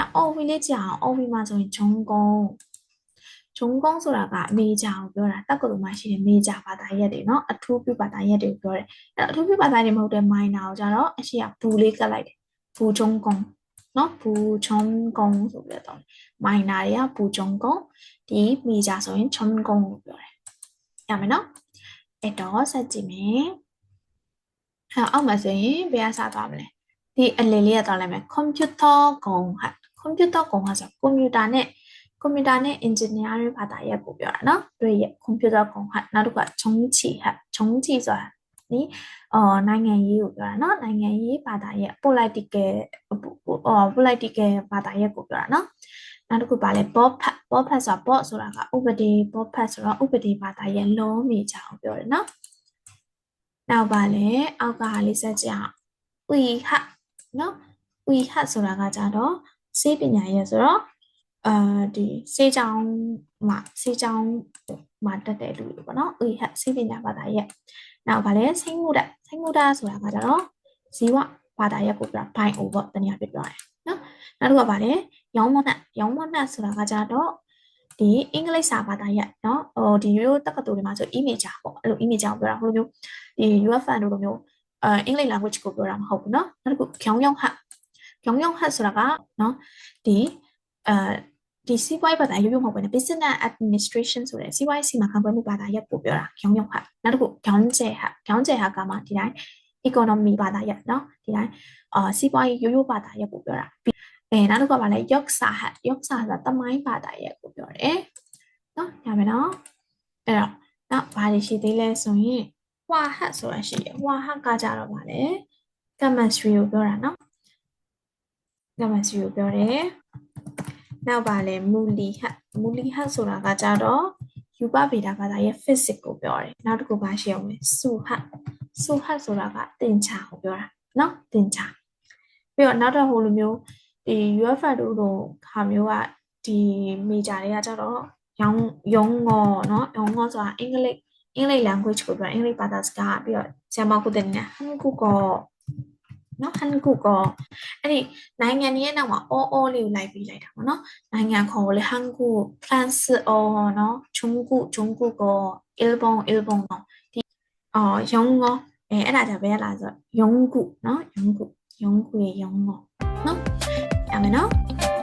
နောက် OV လေးကြည့်အောင် OV မှာဆိုရင်ဂျုံကုန်းဂျုံကုန်းဆိုတာကမေဂျာကိုပြောတာတက္ကသိုလ်မှာရှိတဲ့မေဂျာဘာသာရပ်တွေเนาะအထူးပြုဘာသာရပ်တွေကိုပြောတယ်အဲ့တော့အထူးပြုဘာသာရပ်တွေမဟုတ်တဲ့ minor ကိုကြတော့အရှိကဘူးလေးကတ်လိုက်တယ်ဘူးဂျုံကုန်းเนาะဘူးဂျုံကုန်းဆိုပြီးတော့ minor တွေကဘူးဂျုံကုန်းဒီမေဂျာဆိုရင်ဂျုံကုန်းကိုပြောတယ်ရမယ်เนาะအဲ့တော့ဆက်ကြည့်မယ်အဲ့အောက်မှာဆိုရင်ဘယ်ကစသွားမလဲဒီအလယ်လေးကသွားလိုက်မယ် computer ကုန်းဟာ computer ကုန်းဟာဆိုကွန်ပျူတာနဲ့ကွန်ပျူတာနဲ့ engineering ဘာသာရပ်ကိုပြောတာเนาะတွေ့ရ computer ကုန်းဟာနောက်တစ်ခုကဂျုံချီဟာဂျုံချီဆိုတာနိအော်နိုင်ငံရေးကိုပြောတာเนาะနိုင်ငံရေးဘာသာရပ် political အော် political ဘာသာရပ်ကိုပြောတာเนาะနောက်တစ်ခုပါလဲ bob pat bob pat ဆိုတာ bob ဆိုတာကဥပဒေ bob pat ဆိုတော့ဥပဒေဘာသာရပ်လုံးမိကြအောင်ပြောတယ်เนาะနောက်ပါလဲအောက်ကဟာလေးဆက်ကြည့်အောင်ဦဟနော်ဦဟဆိုတာကကြတော့ စေပညာရဲ့ဆိုတော့အာဒီစေချောင်းမှာစေချောင်းမှာတက်တဲ့လူတွေပေါ့နော်ဦဟစေပညာဘာသာရဲ့နောက်ပါလဲစိတ်မှုဒစိတ်မှုဒဆိုတာကကြတော့ဇီဝဘာသာရဲ့ကိုပြဘိုင်အိုပေါ့တနည်းအားဖြင့်ပြောရတယ်နော်နောက်တစ်ခုကပါလဲရောင်းမနှက်ရောင်းမနှက်ဆိုတာကကြတော့ဒီအင်္ဂလိပ်စာဘာသာရပ်เนาะဟိုဒီရိုးတက္ကသိုလ်တွေမှာဆို image ပေါ့အဲ့လို image ကိုပြောတာဟိုလိုမျိုးဒီ UFN တို့လိုမျိုးအဲအင်္ဂလိပ် language ကိုပြောတာမဟုတ်ဘူးเนาะနောက်တစ်ခုခေါင်းယောင်ဟ ရုံရုံဟတ်ဆိုတာကနော်ဒီအဲဒီစီးပွားရေးဘာသာရုပ်ရုံမဟုတ်ဘဲနဲ့ business administration ဆိုတဲ့စီးပွားရေးစီမံခန့်ခွဲမှုဘာသာရပ်ကိုပြောတာရုံရုံဟတ်နောက်တစ်ခုဒေါင်းကျဲဟတ်ဒေါင်းကျဲဟတ်ကမှဒီတိုင်း economy ဘာသာရပ်နော်ဒီတိုင်းအာစီးပွားရေးရိုးရိုးဘာသာရပ်ကိုပြောတာအဲနောက်တစ်ခုကဘာလဲ yoksa hat yoksa ဆိုတာတမိုင်းဘာသာရပ်ကိုပြောတယ်နော်ညမယ်နော်အဲ့တော့နောက်ဘာတွေရှိသေးလဲဆိုရင် hua hat ဆိုတာရှိတယ် hua hat ကကြတော့ဘာလဲ chemistry ကိုပြောတာနော် နံပါတ်0ကိုပြောတယ်။နောက်ပါလဲမူလီဟတ်မူလီဟတ်ဆိုတာကကြတော့ယူပဗေဒဘာသာရဲ့ physics ကိုပြောတယ်။နောက်တစ်ခုပါရှိအောင်လဲစုဟတ်စုဟတ်ဆိုတာကတင်ချာကိုပြောတာနော်တင်ချာပြီးတော့နောက်တော့ဟိုလိုမျိုးဒီ UFO တို့လိုခါမျိုးကဒီ major တွေကကြတော့ရောင်းရောင်းငေါ်နော်ရောင်းငေါ်ဆိုတာအင်္ဂလိပ်အင်္ဂလိပ် language ကိုပြောအင်္ဂလိပ်ဘာသာစကားပြီးတော့ဆရာမကိုတင်နေတာဟန်ကူကော နော်ဟန်ကူကောအဲ့ဒီနိုင်ငံရဲ့နောက်မှာအောအောလေးကိုလိုက်ပြီးလိုက်တာပေါ့နော်နိုင်ငံခေါ်လေဟန်ကူဖရန့်စ်အောနော်ဂျုံကူဂျုံကူကောအီလ်ဘွန်အီလ်ဘွန်နော်ဒီအော်ယုံငေါအဲအဲ့ဒါကြဘယ်လာဆိုယုံကူနော်ယုံကူယုံကူရေယုံငေါနော်ရမယ်နော်